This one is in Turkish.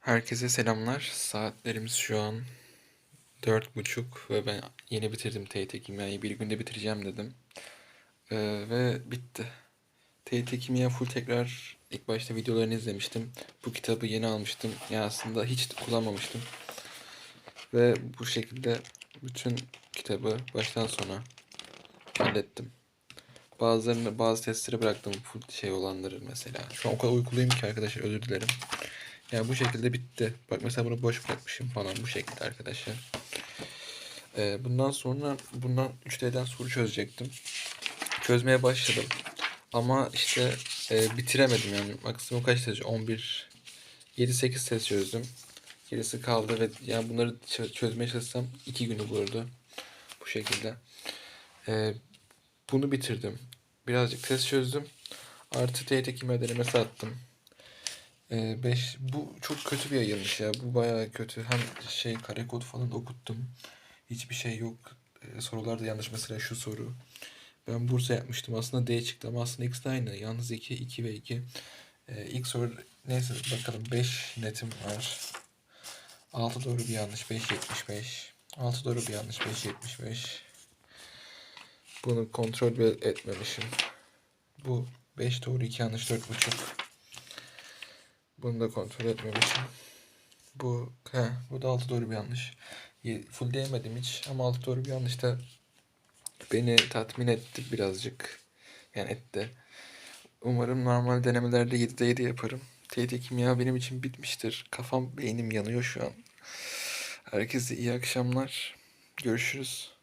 Herkese selamlar. Saatlerimiz şu an dört buçuk ve ben yeni bitirdim TYT Kimya'yı. Bir günde bitireceğim dedim. Ee, ve bitti. TYT Kimya full tekrar ilk başta videolarını izlemiştim. Bu kitabı yeni almıştım. Yani aslında hiç kullanmamıştım. Ve bu şekilde bütün kitabı baştan sona hallettim. Bazılarını, bazı testleri bıraktım full şey olanları mesela. Şu an o kadar uykuluyum ki arkadaşlar özür dilerim. Yani bu şekilde bitti. Bak mesela bunu boş bırakmışım falan bu şekilde arkadaşlar. Ee, bundan sonra bundan 3D'den soru çözecektim. Çözmeye başladım. Ama işte e, bitiremedim yani. Maksimum kaç test? 11 7-8 test çözdüm. Gerisi kaldı ve yani bunları çö- çözmeye çalışsam 2 günü bulurdu. Bu şekilde. Ee, bunu bitirdim. Birazcık test çözdüm. Artı TYT kimya denemesi attım. 5 bu çok kötü bir yayınmış ya. Bu bayağı kötü. Hem şey kare kod falan okuttum. Hiçbir şey yok. Ee, sorular da yanlış. Mesela şu soru. Ben Bursa yapmıştım. Aslında D çıktı ama aslında X de aynı. Yalnız 2, 2 ve 2. Ee, ilk soru neyse bakalım 5 netim var. 6 doğru bir yanlış 5 75. 6 doğru bir yanlış 5 75. Bunu kontrol etmemişim. Bu 5 doğru 2 yanlış 4 buçuk. Bunu da kontrol etmemişim. Bu he, bu da altı doğru bir yanlış. Full diyemedim hiç ama altı doğru bir yanlış da beni tatmin etti birazcık. Yani etti. Umarım normal denemelerde 7'de 7 yaparım. TYT kimya benim için bitmiştir. Kafam, beynim yanıyor şu an. Herkese iyi akşamlar. Görüşürüz.